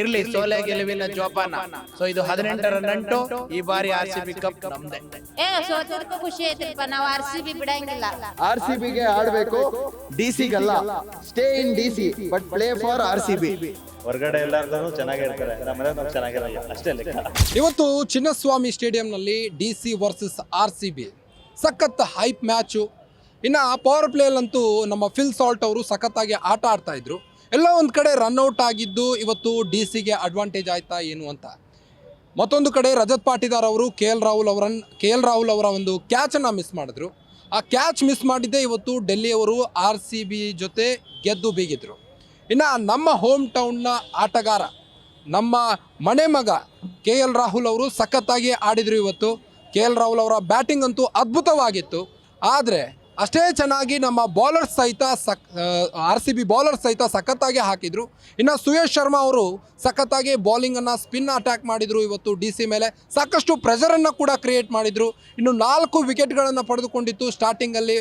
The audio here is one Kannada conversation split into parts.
ಇರ್ಲಿ ಸೋಲೆ ಗೆಲುವಿನ ಜೋಪಾನ. ಸೊ ಇದು ಹದಿನೆಂಟರ ನಂಟು ಈ ಬಾರಿ ಆರ್ ಸಿ ಬಿ ಕಪ್ ನಮ್ದೆ. ಏ ಖುಷಿ ನಾವು ಆರ್ ಸಿ ಬಿ ಬಿಡಂಗಿಲ್ಲ. ಆರ್ ಸಿ ಬಿಗೆ ಆಡ್ಬೇಕು ಡಿ ಸಿಗಲ್ಲ. Stay in D C but play for R C B. ಹೊರಗಡೆ ಎಲ್ಲಾರ್ದು ಚೆನ್ನಾಗಿರ್ತಾರೆ ನಮ್ಮನೆ ನಾವು ಚೆನ್ನಾಗಿರಲ್ಲ ಅಷ್ಟೇ ಲೆಕ್ಕ. ಇವತ್ತು Chinnaswamy ಸ್ಟೇಡಿಯಂನಲ್ಲಿ D C versus R C B. ಸಖತ್ ಹೈಪ್ ಮ್ಯಾಚು. ಇನ್ನು ಪವರ್ ಪ್ಲೇಯಲ್ಲಂತೂ ನಮ್ಮ ಫಿಲ್ ಸಾಲ್ಟ್ ಅವರು ಸಖತ್ತಾಗಿ ಆಟ ಆಡ್ತಾ ಇದ್ರು. ಎಲ್ಲ ಒಂದು ಕಡೆ ರನ್ಔಟ್ ಆಗಿದ್ದು ಇವತ್ತು ಡಿ ಸಿಗೆ ಅಡ್ವಾಂಟೇಜ್ ಆಯ್ತಾ ಏನು ಅಂತ. ಮತ್ತೊಂದು ಕಡೆ ರಜತ್ ಪಾಟಿದಾರ್ ಅವರು ಕೆ ಎಲ್ ರಾಹುಲ್ ಅವರನ್ನು ಕೆ ಎಲ್ ರಾಹುಲ್ ಅವರ ಒಂದು ಕ್ಯಾಚನ್ನು ಮಿಸ್ ಮಾಡಿದ್ರು. ಆ ಕ್ಯಾಚ್ ಮಿಸ್ ಮಾಡಿದ್ದೇ ಇವತ್ತು ಡೆಲ್ಲಿಯವರು ಆರ್ ಸಿ ಬಿ ಜೊತೆ ಗೆದ್ದು ಬೀಗಿದ್ರು. ಇನ್ನು ನಮ್ಮ ಹೋಮ್ ಟೌನ್ನ ಆಟಗಾರ, ನಮ್ಮ ಮನೆ ಮಗ ಕೆ ಎಲ್ ರಾಹುಲ್ ಅವರು ಸಖತ್ತಾಗಿ ಆಡಿದರು ಇವತ್ತು. ಕೆ ಎಲ್ ರಾಹುಲ್ ಅವರ ಬ್ಯಾಟಿಂಗ್ ಅಂತೂ ಅದ್ಭುತವಾಗಿತ್ತು. ಆದರೆ ಅಷ್ಟೇ ಚೆನ್ನಾಗಿ ನಮ್ಮ ಬೌಲರ್ಸ್ ಸಹಿತ ಸಕ್ ಆರ್ ಸಿ ಬಿ ಬೌಲರ್ಸ್ ಸಹಿತ ಸಖತ್ತಾಗಿ ಹಾಕಿದರು. ಇನ್ನು ಸುಯೇಶ್ ಶರ್ಮಾ ಅವರು ಸಖತ್ತಾಗಿ ಬೌಲಿಂಗನ್ನು ಸ್ಪಿನ್ ಅಟ್ಯಾಕ್ ಮಾಡಿದರು ಇವತ್ತು ಡಿ ಸಿ ಮೇಲೆ. ಸಾಕಷ್ಟು ಪ್ರೆಷರನ್ನು ಕೂಡ ಕ್ರಿಯೇಟ್ ಮಾಡಿದರು. ಇನ್ನು ನಾಲ್ಕು ವಿಕೆಟ್ಗಳನ್ನು ಪಡೆದುಕೊಂಡಿತ್ತು ಸ್ಟಾರ್ಟಿಂಗಲ್ಲಿ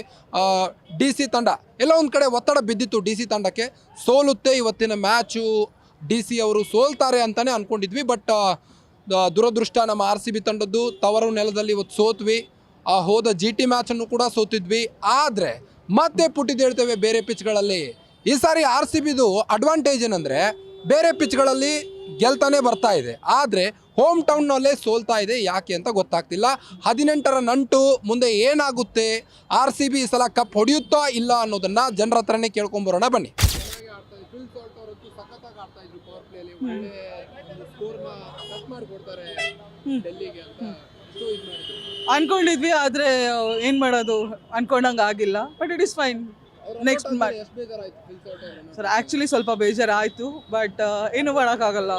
ಡಿ ಸಿ ತಂಡ. ಎಲ್ಲ ಒಂದು ಕಡೆ ಒತ್ತಡ ಬಿದ್ದಿತ್ತು ಡಿ ಸಿ ತಂಡಕ್ಕೆ. ಸೋಲುತ್ತೆ ಇವತ್ತಿನ ಮ್ಯಾಚು ಡಿ ಸಿ ಅವರು ಸೋಲ್ತಾರೆ ಅಂತಲೇ ಅಂದ್ಕೊಂಡಿದ್ವಿ ಬಟ್ ದುರದೃಷ್ಟ ನಮ್ಮ ಆರ್ ಸಿ ಬಿ ತಂಡದ್ದು. ತವರು ನೆಲದಲ್ಲಿ ಇವತ್ತು ಸೋತ್ವಿ. ಆ ಹೋದ ಜಿ ಟಿ ಮ್ಯಾಚನ್ನು ಕೂಡ ಸೋತಿದ್ವಿ. ಆದರೆ ಮತ್ತೆ ಪುಟ್ಟಿದ್ದೇಳ್ತೇವೆ ಬೇರೆ ಪಿಚ್ಗಳಲ್ಲಿ ಈ ಸಾರಿ ಆರ್ ಸಿ ಬಿದು ಅಡ್ವಾಂಟೇಜ್ ಏನಂದರೆ ಬೇರೆ ಪಿಚ್ಗಳಲ್ಲಿ ಗೆಲ್ತಾನೆ ಬರ್ತಾ ಇದೆ. ಆದರೆ ಹೋಮ್ ಟೌನ್ನಲ್ಲೇ ಸೋಲ್ತಾ ಇದೆ ಯಾಕೆ ಅಂತ ಗೊತ್ತಾಗ್ತಿಲ್ಲ. ಹದಿನೆಂಟರ ನಂಟು ಮುಂದೆ ಏನಾಗುತ್ತೆ? ಆರ್ ಸಿ ಬಿ ಈ ಸಲ ಕಪ್ ಹೊಡೆಯುತ್ತಾ ಇಲ್ಲ ಅನ್ನೋದನ್ನು ಜನರ ಹತ್ರನೇ ಕೇಳ್ಕೊಂಬರೋಣ ಬನ್ನಿ. ಅನ್ಕೊಂಡಿದ್ವಿ ಆದ್ರೆ ಏನ್ ಮಾಡೋದು ಅನ್ಕೊಂಡಂಗೆ ಆಗಿಲ್ಲ but it is fine next sir actually ಸ್ವಲ್ಪ ಬೇಜಾರಾಯ್ತು ಬಟ್ ಏನು ಮಾಡೋಕ್ಕಾಗಲ್ಲ.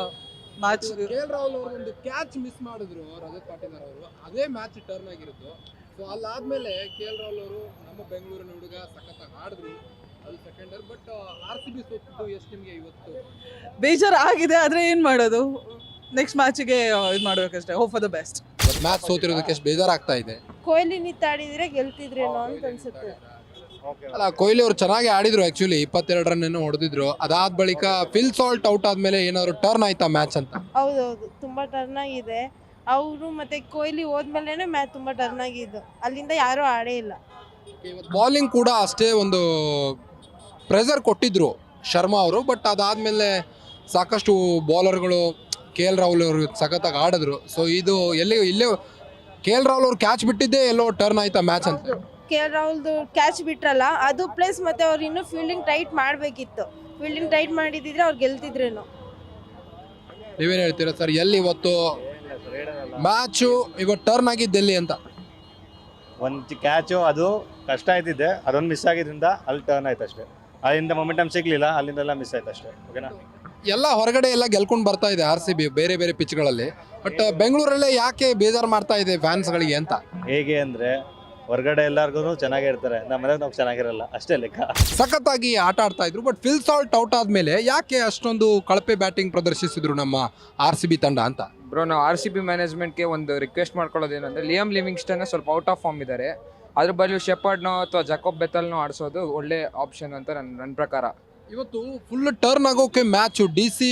ಮ್ಯಾಚ್ ರಾಹುಲ್ ಅವರು ಒಂದು ಕ್ಯಾಚ್ ಮಿಸ್ ಮಾಡಿದ್ರು ರಜತ್ ಪಾಟೀದಾರ್ ಅವರು. ಅದೇ ಮ್ಯಾಚ್ ಟರ್ನ್ ಆಗಿರೋದು. ಸೊ ಅಲ್ಲಾದ್ಮೇಲೆ ಕೆ ಎಲ್ ರಾಹುಲ್ ಅವರು ನಮ್ಮ ಬೆಂಗಳೂರಿನ ಹುಡುಗ ಸಖತ್ ಆಡಿದ್ರು. ಅದು ಸೆಕೆಂಡರ್ ಬಟ್ ಆರ್ ಸಿ ಬಿ ಸೋತಿದ್ದು ಎಷ್ಟು ನಿಮಗೆ ಇವತ್ತು? ಬೇಜಾರಾಗಿದೆ ಆದ್ರೆ ಏನ್ ಮಾಡೋದು? ನೆಕ್ಸ್ಟ್ ಮ್ಯಾಚಿಗೆ ಇದು ಮಾಡ್ಬೇಕಷ್ಟೇ. Hope for the best match ಸೋತಿರೋದಕ್ಕೆ ಎಷ್ಟು ಬೇಜಾರಾಗ್ತಾ ಇದೆ? ಕೊಹ್ಲಿ ನಿತ್ತಾಡಿದ್ರೆ ಗೆಲ್ತಿದ್ರೇನೋ ಅಂತ ಅನ್ಸುತ್ತೆ. ಅಲ್ಲ ಕೊಹ್ಲಿ ಅವರು ಚೆನ್ನಾಗಿ ಆಡಿದ್ರು ಆಕ್ಚುಲಿ ಇಪ್ಪತ್ತೆರಡು ರನ್ ಏನೋ ಹೊಡೆದಿದ್ರು. ಅದಾದ ಬಳಿಕ ಫಿಲ್ ಸಾಲ್ಟ್ ಔಟ್ ಆದ್ಮೇಲೆ ಏನಾದ್ರು ಟರ್ನ್ ಆಯ್ತಾ ಮ್ಯಾಚ್ ಅಂತ? ಹೌದೌದು ತುಂಬಾ ಟರ್ನ್ ಆಗಿದೆ. ಅವರು ಮತ್ತೆ ಕೊಹ್ಲಿ ಹೋದ್ಮೇಲೆ ಮ್ಯಾಚ್ ತುಂಬಾ ಟರ್ನ್ ಆಗಿದ್ದು. ಅಲ್ಲಿಂದ ಯಾರು ಆಡೇ ಇಲ್ಲ. ಬಾಲಿಂಗ್ ಕೂಡ ಅಷ್ಟೇ ಒಂದು ಪ್ರೆಸರ್ ಕೊಟ್ಟಿದ್ರು ಶರ್ಮಾ ಅವರು ಬಟ್ ಅದಾದ್ಮೇಲೆ ಸಾಕಷ್ಟು ಬೌಲರ್ಗಳು ಕೆ ಎಲ್ ರಾಹುಲ್ ಅವರು ಸಖತ್ತಾಗಿ ಆಡಿದ್ರು. ಸೊ ಇದು ಎಲ್ಲಿ ಇಲ್ಲೇ ಕೆ ಎಲ್ ರಾಹುಲ್ ಅವರು ಕ್ಯಾಚ್ ಬಿಟ್ಟಿದ್ದೆ ಎಲ್ಲೋ ಟರ್ನ್ ಆಯ್ತಾ ಮ್ಯಾಚ್ ಅಂತ? ಕೆ ಎಲ್ ರಾಹುಲ್ದು ಕ್ಯಾಚ್ ಬಿಟ್ರಲ್ಲ ಅದು ಪ್ಲಸ್ ಮತ್ತೆ ಅವ್ರು ಇನ್ನೂ ಫೀಲ್ಡಿಂಗ್ ಟೈಟ್ ಮಾಡಬೇಕಿತ್ತು. ಫೀಲ್ಡಿಂಗ್ ಟೈಟ್ ಮಾಡಿದಿದ್ರೆ ಅವ್ರು ಗೆಲ್ತಿದ್ರೇನು. ನೀವೇನು ಹೇಳ್ತೀರಾ ಸರ್ ಎಲ್ಲಿ ಇವತ್ತು ಮ್ಯಾಚು ಇವತ್ತು ಟರ್ನ್ ಆಗಿದ್ದು ಎಲ್ಲಿ ಅಂತ? ಒಂದು ಕ್ಯಾಚು ಅದು ಕಷ್ಟ ಆಯ್ತಿದ್ದೆ. ಅದೊಂದು ಮಿಸ್ ಆಗಿದ್ರಿಂದ ಅಲ್ಲಿ ಟರ್ನ್ ಆಯ್ತು ಅಷ್ಟೇ ಅಲ್ಲಿಂದ ಮೊಮೆಂಟಮ್ ಸಿಗ್ಲಿಲ್ಲ ಅಲ್ಲಿಂದೆಲ್ಲ ಮಿಸ್ ಆಯ್ತು ಅಷ್ಟೇ ಓಕೆನಾ ಎಲ್ಲ ಹೊರಗಡೆ ಎಲ್ಲ ಗೆಲ್ಕೊಂಡು ಬರ್ತಾ ಇದೆ ಆರ್ ಸಿ ಬಿ ಬೇರೆ ಬೇರೆ ಪಿಚ್ಗಳಲ್ಲಿ. ಬಟ್ ಬೆಂಗಳೂರಲ್ಲೇ ಯಾಕೆ ಬೇಜಾರು ಮಾಡ್ತಾ ಇದೆ ಫ್ಯಾನ್ಸ್ಗಳಿಗೆ ಅಂತ? ಹೇಗೆ ಅಂದ್ರೆ ಹೊರಗಡೆ ಎಲ್ಲಾರ್ಗು ಚೆನ್ನಾಗಿರ್ತಾರೆ ನಮ್ಮನೆ ನಾವು ಚೆನ್ನಾಗಿರಲ್ಲ. ಅಷ್ಟೇ ಲೆಕ್ಕ. ಸಖತ್ತಾಗಿ ಆಟ ಆಡ್ತಾ ಇದ್ರು. ಬಟ್ ಫಿಲ್ ಸಾಲ್ಟ್ ಔಟ್ ಆದ್ಮೇಲೆ ಯಾಕೆ ಅಷ್ಟೊಂದು ಕಳಪೆ ಬ್ಯಾಟಿಂಗ್ ಪ್ರದರ್ಶಿಸಿದ್ರು ನಮ್ಮ ಆರ್ ಸಿ ಬಿ ತಂಡ ಅಂತ? ಬ್ರೋ ನಾವು ಆರ್ ಸಿ ಬಿ ಮ್ಯಾನೇಜ್ಮೆಂಟ್ಗೆ ಒಂದು ರಿಕ್ವೆಸ್ಟ್ ಮಾಡ್ಕೊಳ್ಳೋದು ಏನಂದರೆ ಲಿಯಮ್ ಲಿವಿಂಗ್ಸ್ಟನ್ ಸ್ವಲ್ಪ ಔಟ್ ಆಫ್ ಫಾರ್ಮ್ ಇದ್ದಾರೆ. ಅದ್ರ ಬದಲು ಶೆಪರ್ಡ್ನೋ ಅಥವಾ ಜಕೋಬ್ ಬೆತಲ್ನೋ ಆಡಿಸೋದು ಒಳ್ಳೆ ಆಪ್ಷನ್ ಅಂತ ನನ್ನ ನನ್ನ ಪ್ರಕಾರ. ಇವತ್ತು ಫುಲ್ ಟರ್ನ್ ಆಗೋಕೆ ಮ್ಯಾಚು ಡಿ ಸಿ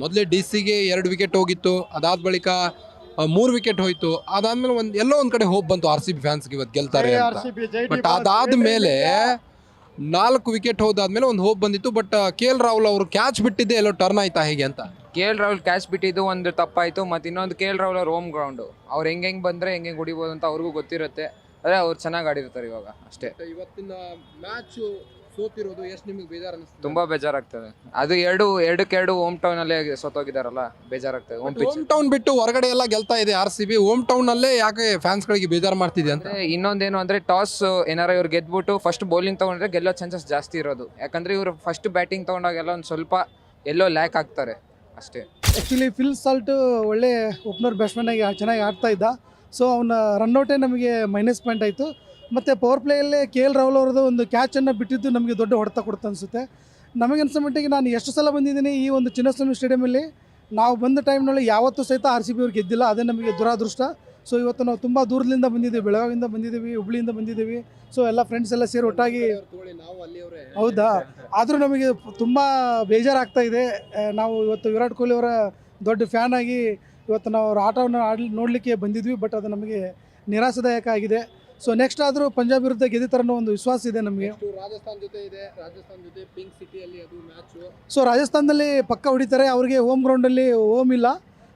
ಮೊದಲೇ ಡಿ ಸಿಗೆ ಎರಡು ವಿಕೆಟ್ ಹೋಗಿತ್ತು. ಅದಾದ ಬಳಿಕ ಮೂರು ವಿಕೆಟ್ ಹೋಯ್ತು. ಅದಾದ್ಮೇಲೆ ಒಂದು ಎಲ್ಲೋ ಒಂದ್ ಕಡೆ ಹೋಪ್ ಬಂತು ಆರ್ ಸಿ ಬಿ ಫ್ಯಾನ್ಸ್ಗೆ ಇವತ್ತು ಗೆಲ್ತಾರೆ ಅಂತ. ಬಟ್ ಅದಾದ್ಮೇಲೆ ನಾಲ್ಕು ವಿಕೆಟ್ ಹೋದಾದ್ಮೇಲೆ ಒಂದು ಹೋಪ್ ಬಂದಿತ್ತು. ಬಟ್ ಕೆ ಎಲ್ ರಾಹುಲ್ ಅವರು ಕ್ಯಾಚ್ ಬಿಟ್ಟಿದ್ದೆ ಎಲ್ಲೋ ಟರ್ನ್ ಆಯ್ತಾ ಹೇಗೆ ಅಂತ? ಕೆ ಎಲ್ ರಾಹುಲ್ ಕ್ಯಾಚ್ ಬಿಟ್ಟಿದ್ದು ಒಂದು ತಪ್ಪಾಯಿತು. ಮತ್ತು ಇನ್ನೊಂದು ಕೆ ಎಲ್ ರಾಹುಲ್ ಅವ್ರ ಹೋಮ್ ಗ್ರೌಂಡು ಅವ್ರು ಹೆಂಗೆ ಹೆಂಗೆ ಬಂದರೆ ಹೆಂಗೆ ಹೆಂಗೆ ಹೊಡಿಬೋದು ಅಂತ ಅವ್ರಿಗೂ ಗೊತ್ತಿರುತ್ತೆ. ಅದೇ ಅವ್ರು ಚೆನ್ನಾಗಿ ಆಡಿರ್ತಾರೆ ಇವಾಗ ಅಷ್ಟೇ. ಇವತ್ತಿನ ಮ್ಯಾಚು ಸೋತಿರೋದು ಎಷ್ಟು ನಿಮಗೆ ಬೇಜಾರು ಅನಿಸ್ತದೆ? ತುಂಬಾ ಬೇಜಾರಾಗ್ತದೆ. ಅದು ಎರಡು ಎರಡಕ್ಕೆ ಎರಡು ಹೋಮ್ ಅಲ್ಲೇ ಸೋತೋಗಿದಾರಲ್ಲ ಬೇಜಾರಾಗ್ತದೆ ಹೋಮ್ ಪಿಚ್ ಹೋಮ್ ಟೌನ್ ಬಿಟ್ಟು ಹೊರಗಡೆ ಎಲ್ಲ ಗೆಲ್ತಾ ಇದೆ R C B home town ಅಲ್ಲೇ ಯಾಕೆ ಫ್ಯಾನ್ಸ್ ಗಳಿಗೆ ಬೇಜಾರು ಮಾಡ್ತಿದೆ ಅಂತ? ಅಂದ್ರೆ ಇನ್ನೊಂದೇನು ಅಂದ್ರೆ ಟಾಸ್ ಏನಾರ ಇವ್ರು ಗೆದ್ಬಿಟ್ಟು ಫಸ್ಟ್ ಬೌಲಿಂಗ್ ತಗೊಂಡ್ರೆ ಗೆಲ್ಲೋ ಚಾನ್ಸಸ್ ಜಾಸ್ತಿ ಇರೋದು. ಯಾಕಂದ್ರೆ ಇವರು ಫಸ್ಟ್ ಬ್ಯಾಟಿಂಗ್ ತಗೊಂಡಾಗೆಲ್ಲ ಒಂದು ಸ್ವಲ್ಪ ಎಲ್ಲೋ ಲ್ಯಾಕ್ ಆಗ್ತಾರೆ. ಅಷ್ಟೇ. ಆ್ಯಕ್ಚುಲಿ ಫಿಲ್ ಸಾಲ್ಟ್ ಒಳ್ಳೆ ಓಪನರ್ ಬ್ಯಾಟ್ಸ್ಮನ್ ಆಗಿ ಚೆನ್ನಾಗಿ ಆಡ್ತಾ ಇದ್ದ. ಸೊ ಅವನ ರನ್ಔಟೇ ನಮಗೆ ಮೈನಸ್ ಪಾಯಿಂಟ್ ಆಯಿತು. ಮತ್ತು ಪವರ್ ಪ್ಲೇಯಲ್ಲೇ ಕೆ ಎಲ್ ರಾಹುಲ್ ಅವರದ್ದು ಒಂದು ಕ್ಯಾಚನ್ನು ಬಿಟ್ಟಿದ್ದು ನಮಗೆ ದೊಡ್ಡ ಹೊಡೆತ ಕೊಡ್ತು ಅನಿಸುತ್ತೆ. ನಮಗನ್ಸೋ ಮಟ್ಟಿಗೆ ನಾನು ಎಷ್ಟು ಸಲ ಬಂದಿದ್ದೀನಿ ಈ ಒಂದು ಚಿನ್ನಸ್ವಾಮಿ ಸ್ಟೇಡಿಯಮಲ್ಲಿ ನಾವು ಬಂದ ಟೈಮ್ನಲ್ಲಿ ಯಾವತ್ತೂ ಸಹಿತ ಆರ್ ಸಿ ಬಿ ಗೆದ್ದಿಲ್ಲ, ಅದೇ ನಮಗೆ ದುರಾದೃಷ್ಟ. ಸೊ ಇವತ್ತು ನಾವು ತುಂಬ ದೂರದಿಂದ ಬಂದಿದ್ದೀವಿ, ಬೆಳಗಾವಿಯಿಂದ ಬಂದಿದ್ದೀವಿ, ಹುಬ್ಳಿಯಿಂದ ಬಂದಿದ್ದೀವಿ. ಸೊ ಎಲ್ಲ ಫ್ರೆಂಡ್ಸ್ ಎಲ್ಲ ಸೇರಿ ಒಟ್ಟಾಗಿ ಹೌದಾ? ಆದರೂ ನಮಗೆ ತುಂಬ ಬೇಜಾರಾಗ್ತಾ ಇದೆ. ನಾವು ಇವತ್ತು ವಿರಾಟ್ ಕೊಹ್ಲಿ ಅವರ ದೊಡ್ಡ ಫ್ಯಾನ್ ಆಗಿ ಇವತ್ತು ನಾವು ಅವ್ರ ಆಟವನ್ನು ಆಡ್ಲಿ, ನೋಡಲಿಕ್ಕೆ ಬಂದಿದ್ವಿ ಬಟ್ ಅದು ನಮಗೆ ನಿರಾಸದಾಯಕ ಆಗಿದೆ. ಸೊ ನೆಕ್ಸ್ಟ್ ಆದರೂ ಪಂಜಾಬ್ ವಿರುದ್ಧ ಗೆದ್ದಿತಾರೆ ಅನ್ನೋ ಒಂದು ವಿಶ್ವಾಸ ಇದೆ ನಮಗೆ. ರಾಜಸ್ಥಾನ್ ಜೊತೆ ಇದೆ. ರಾಜಸ್ಥಾನ್ ಜೊತೆ ಪಿಂಕ್ ಸಿಟಿಯಲ್ಲಿ ಅದು ಮ್ಯಾಚು ಸೊ ರಾಜಸ್ಥಾನದಲ್ಲಿ ಪಕ್ಕ ಹೊಡಿತಾರೆ. ಅವರಿಗೆ ಹೋಮ್ ಗ್ರೌಂಡಲ್ಲಿ ಹೋಮ್ ಇಲ್ಲ.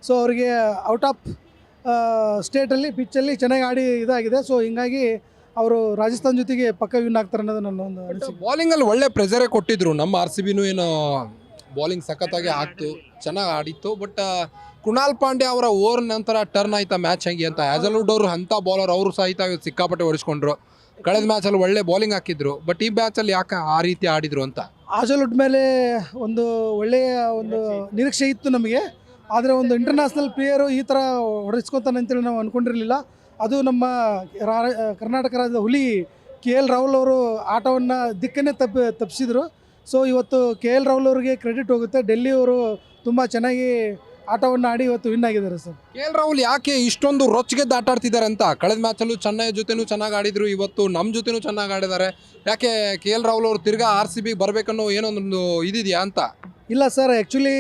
ಸೊ ಅವರಿಗೆ ಔಟ್ ಆಫ್ ಸ್ಟೇಟಲ್ಲಿ ಪಿಚ್ಚಲ್ಲಿ ಚೆನ್ನಾಗಿ ಆಡಿ ಇದಾಗಿದೆ. ಸೊ ಹಿಂಗಾಗಿ ಅವರು ರಾಜಸ್ಥಾನ್ ಜೊತೆಗೆ ಪಕ್ಕ ವಿನ್ ಆಗ್ತಾರೆ ಅನ್ನೋದು ನನ್ನ ಒಂದು ಬಾಲಿಂಗಲ್ಲಿ ಒಳ್ಳೆ ಪ್ರೆಸರೇ ಕೊಟ್ಟಿದ್ರು. ನಮ್ಮ ಆರ್ ಸಿ ಬಿನೂ ಏನು ಬಾಲಿಂಗ್ ಸಖತ್ತಾಗಿ ಆಗ್ತು ಚೆನ್ನಾಗಿ ಆಡಿತ್ತು. ಬಟ್ ಕೃಣಾಲ್ ಪಾಂಡೆ ಅವರ ಓವರ್ ನಂತರ ಟರ್ನ್ ಆಯ್ತಾ ಮ್ಯಾಚ್ ಹೆಂಗೆ ಅಂತ. ಹ್ಯಾಸಲ್ವುಡ್ ಅವರು ಅಂಥ ಬೌಲರ್ ಅವರು ಸಹಿತ ಸಿಕ್ಕಾಪಟ್ಟೆ ಹೊಡಿಸ್ಕೊಂಡ್ರು ಕಳೆದ ಮ್ಯಾಚಲ್ಲಿ ಒಳ್ಳೆ ಬೌಲಿಂಗ್ ಹಾಕಿದ್ರು. ಬಟ್ ಈ ಮ್ಯಾಚಲ್ಲಿ ಯಾಕೆ ಆ ರೀತಿ ಆಡಿದ್ರು ಅಂತ? ಆಜಲ್ವುಡ್ ಮೇಲೆ ಒಂದು ಒಳ್ಳೆಯ ಒಂದು ನಿರೀಕ್ಷೆ ಇತ್ತು ನಮಗೆ. ಆದರೆ ಒಂದು ಇಂಟರ್ನ್ಯಾಷನಲ್ ಪ್ಲೇಯರು ಈ ಥರ ಹೊಡೆಸ್ಕೊತಾನೆ ಅಂತೇಳಿ ನಾವು ಅಂದ್ಕೊಂಡಿರಲಿಲ್ಲ ಅದು ನಮ್ಮ ಕರ್ನಾಟಕ ರಾಜ್ಯದ ಹುಲಿ ಕೆ ಎಲ್ ರಾಹುಲ್ ಅವರು ಆಟವನ್ನು ದಿಕ್ಕನ್ನೇ ತಪ್ಪಿ, ತಪ್ಪಿಸಿದ್ರು. ಸೊ ಇವತ್ತು ಕೆ ಎಲ್ ರಾಹುಲ್ ಅವರಿಗೆ ಕ್ರೆಡಿಟ್ ಹೋಗುತ್ತೆ. ಡೆಲ್ಲಿ ಅವರು ತುಂಬ ಚೆನ್ನಾಗಿ ಆಟವನ್ನು ಆಡಿ ಇವತ್ತು ವಿನ್ ಆಗಿದ್ದಾರೆ ಸರ್. ಕೆ ಎಲ್ ರಾಹುಲ್ ಯಾಕೆ ಇಷ್ಟೊಂದು ರೊಚ್ಚಿಗೆದ್ದು ಆಟ ಆಡ್ತಿದ್ದಾರೆ ಅಂತ? ಕಳೆದ ಮ್ಯಾಚಲ್ಲೂ ಚೆನ್ನೈ ಜೊತೆನೂ ಚೆನ್ನಾಗಿ ಆಡಿದ್ರು ಇವತ್ತು ನಮ್ಮ ಜೊತೆನೂ ಚೆನ್ನಾಗಿ ಆಡಿದ್ದಾರೆ. ಯಾಕೆ ಕೆ ಎಲ್ ರಾಹುಲ್ ಅವರು ತಿರ್ಗಾ ಆರ್ ಸಿ ಬಿ ಬರಬೇಕನ್ನೋ ಏನೋ ಒಂದು ಇದಿದೆಯಾ ಅಂತ? ಇಲ್ಲ sir actually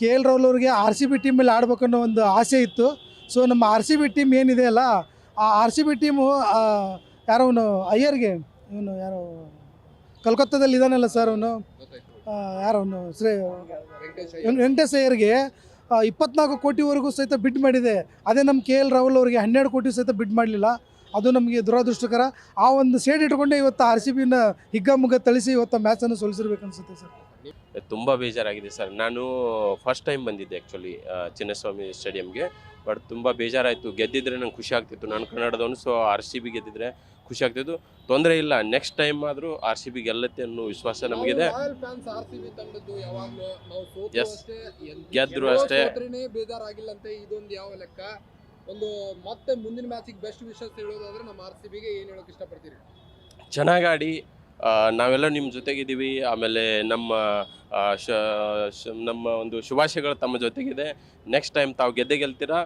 K L Rahul ಅವರಿಗೆ ಆರ್ ಸಿ ಬಿ ಟೀಮಲ್ಲಿ ಆಡ್ಬೇಕನ್ನೋ ಒಂದು ಆಸೆ ಇತ್ತು. ಸೊ ನಮ್ಮ ಆರ್ ಸಿ ಬಿ ಟೀಮ್ ಏನಿದೆ ಅಲ್ಲ ಆ ಆರ್ ಸಿ ಬಿ ಟೀಮು ಯಾರೋ ಅವನು ಅಯ್ಯರ್ಗೆ ಇವನು ಯಾರೋ ಕಲ್ಕತ್ತಾದಲ್ಲಿ ಇದ್ದಾನಲ್ಲ ಸರ್ ಅವನು. ಯಾರವನು ಶ್ರೇ ವೆಂಕಟೇಶ್ ಅಯ್ಯರ್ಗೆ. ಇಪ್ಪತ್ನಾಲ್ಕು ಕೋಟಿವರೆಗೂ ಸಹಿತ ಬಿಡ್ ಮಾಡಿದೆ. ಅದೇ ನಮ್ಮ ಕೆ ಎಲ್ ರಾಹುಲ್ ಅವರಿಗೆ ಹನ್ನೆರಡು ಕೋಟಿ ಸಹಿತ ಬಿಡ್ ಮಾಡಲಿಲ್ಲ. ಅದು ನಮಗೆ ದುರಾದೃಷ್ಟಕರ. ಆ ಒಂದು ಸೇಡ್ ಇಟ್ಕೊಂಡೆ ಇವತ್ತು ಆರ್ ಸಿ ಬಿನ ಹಿಗ್ಗಮುಗ್ಗ ತಳಿಸಿ ಇವತ್ತು ಮ್ಯಾಚನ್ನು ಸೋಲಿಸಿರ್ಬೇಕು ಅನಿಸುತ್ತೆ ಸರ್. ತುಂಬ ಬೇಜಾರಾಗಿದೆ ಸರ್. ನಾನು ಫಸ್ಟ್ ಟೈಮ್ ಬಂದಿದ್ದೆ ಆ್ಯಕ್ಚುಲಿ ಚಿನ್ನಸ್ವಾಮಿ ಸ್ಟೇಡಿಯಂಗೆ ಬಟ್ ತುಂಬ ಬೇಜಾರಾಯಿತು. ಗೆದ್ದಿದ್ರೆ ನಂಗೆ ಖುಷಿ ಆಗ್ತಿತ್ತು. ನಾನು ಕನ್ನಡದವನು ಸೊ ಆರ್ ಸಿ ಬಿ ಗೆದ್ದಿದ್ರೆ ಖುಷಿ ಆಗ್ತಿತ್ತು. ತೊಂದರೆ ಇಲ್ಲ. ನೆಕ್ಸ್ಟ್ ಟೈಮ್ ಆದರೂ ಆರ್ ಸಿ ಬಿ ಗೆಲ್ಲತ್ತೆ ಅನ್ನೋ ವಿಶ್ವಾಸ ನಮಗಿದೆ. ಎಸ್ ಗೆದ್ರು ಅಷ್ಟೇ. ಬೇಜಾರಾಗಿಲ್ಲಂತೆ ಇದೊಂದು ಯಾವ ಲೆಕ್ಕ. ಒಂದು ಮತ್ತೆ ಮುಂದಿನ ಮ್ಯಾಚಿಗೆ ಬೆಸ್ಟ್ ವಿಷಸ್ ಹೇಳೋದಾದ್ರೆ ನಮ್ಮ ಆರ್ ಸಿ ಬಿಗೆ ಏನು ಹೇಳೋಕೆ ಇಷ್ಟಪಡ್ತೀರಿ? ಚೆನ್ನಾಗಿ ಆಡಿ ನಾವೆಲ್ಲ ನಿಮ್ಮ ಜೊತೆಗಿದ್ದೀವಿ. ಆಮೇಲೆ ನಮ್ಮ ನಮ್ಮ ಒಂದು ಶುಭಾಶಯಗಳು ತಮ್ಮ ಜೊತೆಗಿದೆ. ನೆಕ್ಸ್ಟ್ ಟೈಮ್ ತಾವು ಗೆದ್ದೆ ಗೆಲ್ತೀರಾ?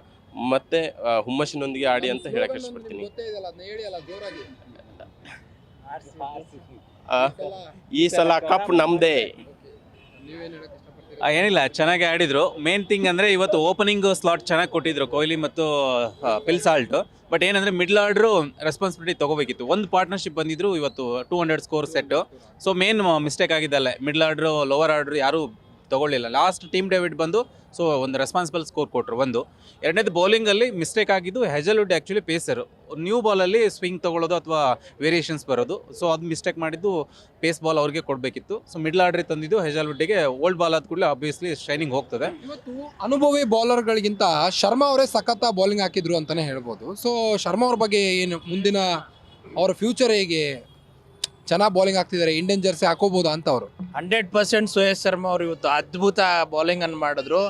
ಮತ್ತೆ ಹುಮ್ಮಸ್ಸಿನೊಂದಿಗೆ ಆಡಿ ಅಂತ ಹೇಳಕ್ಕೆ ಇಷ್ಟಪಡ್ತೀನಿ ಈ ಸಲ ಕಪ್ ನಮ್ದೇ. ಏನಿಲ್ಲ ಚೆನ್ನಾಗಿ ಆಡಿದ್ರು. ಮೇನ್ ಥಿಂಗ್ ಅಂದರೆ ಇವತ್ತು ಓಪನಿಂಗ್ ಸ್ಲಾಟ್ ಚೆನ್ನಾಗಿ ಕೊಟ್ಟಿದ್ರು ಕೊಹ್ಲಿ ಮತ್ತು ಪಿಲ್ಸಾಲ್ಟ್ ಬಟ್ ಏನಂದರೆ ಮಿಡ್ಲ್ ಆರ್ಡ್ರು ರೆಸ್ಪಾನ್ಸಿಬಿಲಿಟಿ ತಗೋಬೇಕಿತ್ತು. ಒಂದು ಪಾರ್ಟ್ನರ್ಶಿಪ್ ಬಂದಿದ್ರು ಇವತ್ತು two hundred score set so main mistake ಆಗಿದ್ದಲ್ಲ. Middle order lower order ಯಾರೂ ತೊಗೊಳ್ಳಿಲ್ಲ. ಲಾಸ್ಟ್ ಟೀಮ್ ಡೇವಿಡ್ ಬಂದು ಸೊ ಒಂದು ರೆಸ್ಪಾನ್ಸಿಬಲ್ ಸ್ಕೋರ್ ಕೊಟ್ಟರು ಒಂದು. ಎರಡನೇದು ಬೌಲಿಂಗಲ್ಲಿ ಮಿಸ್ಟೇಕ್ ಆಗಿದ್ದು ಹೆಜಲ್ವುಡ್ ಆ್ಯಕ್ಚುಲಿ ಪೇಸರು ನ್ಯೂ ಬಾಲಲ್ಲಿ ಸ್ವಿಂಗ್ ತೊಗೊಳ್ಳೋದು ಅಥವಾ ವೇರಿಯೇಷನ್ಸ್ ಬರೋದು. ಸೊ ಅದು ಮಿಸ್ಟೇಕ್ ಮಾಡಿದ್ದು ಪೇಸ್ ಬಾಲ್ ಅವ್ರಿಗೆ ಕೊಡಬೇಕಿತ್ತು. ಸೊ ಮಿಡ್ಲ್ ಆರ್ಡ್ರಿ ತಂದಿದ್ದು ಹೆಜಲ್ವುಡ್ಡಿಗೆ ಓಲ್ಡ್ ಬಾಲ್ ಆದ ಕೂಡಲೇ ಅಬ್ವಿಯಸ್ಲಿ ಶೈನಿಂಗ್ ಹೋಗ್ತದೆ. ಅನುಭವಿ ಬೌಲರ್ಗಳಿಗಿಂತ ಶರ್ಮಾ ಅವರೇ ಸಖತ್ತ ಬೌಲಿಂಗ್ ಹಾಕಿದ್ರು ಅಂತಲೇ ಹೇಳ್ಬೋದು. ಸೊ ಶರ್ಮಾ ಅವ್ರ ಬಗ್ಗೆ ಏನು ಮುಂದಿನ, ಅವರ ಫ್ಯೂಚರ್ ಹೇಗೆ ಚೆನ್ನಾಗಿ ಬೌಲಿಂಗ್ ಆಗ್ತಿದ್ದಾರೆ ಇಂಡಿಯನ್ ಜರ್ಸಿ ಹಾಕೋಬಹುದು ಅಂತ ಅವರು ಹಂಡ್ರೆಡ್ ಪರ್ಸೆಂಟ್ ಸುಯೇಶ್ ಶರ್ಮಾ ಅವರು ಇವತ್ತು ಅದ್ಭುತ ಬೌಲಿಂಗ್ ಅನ್ನು ಮಾಡಿದ್ರು.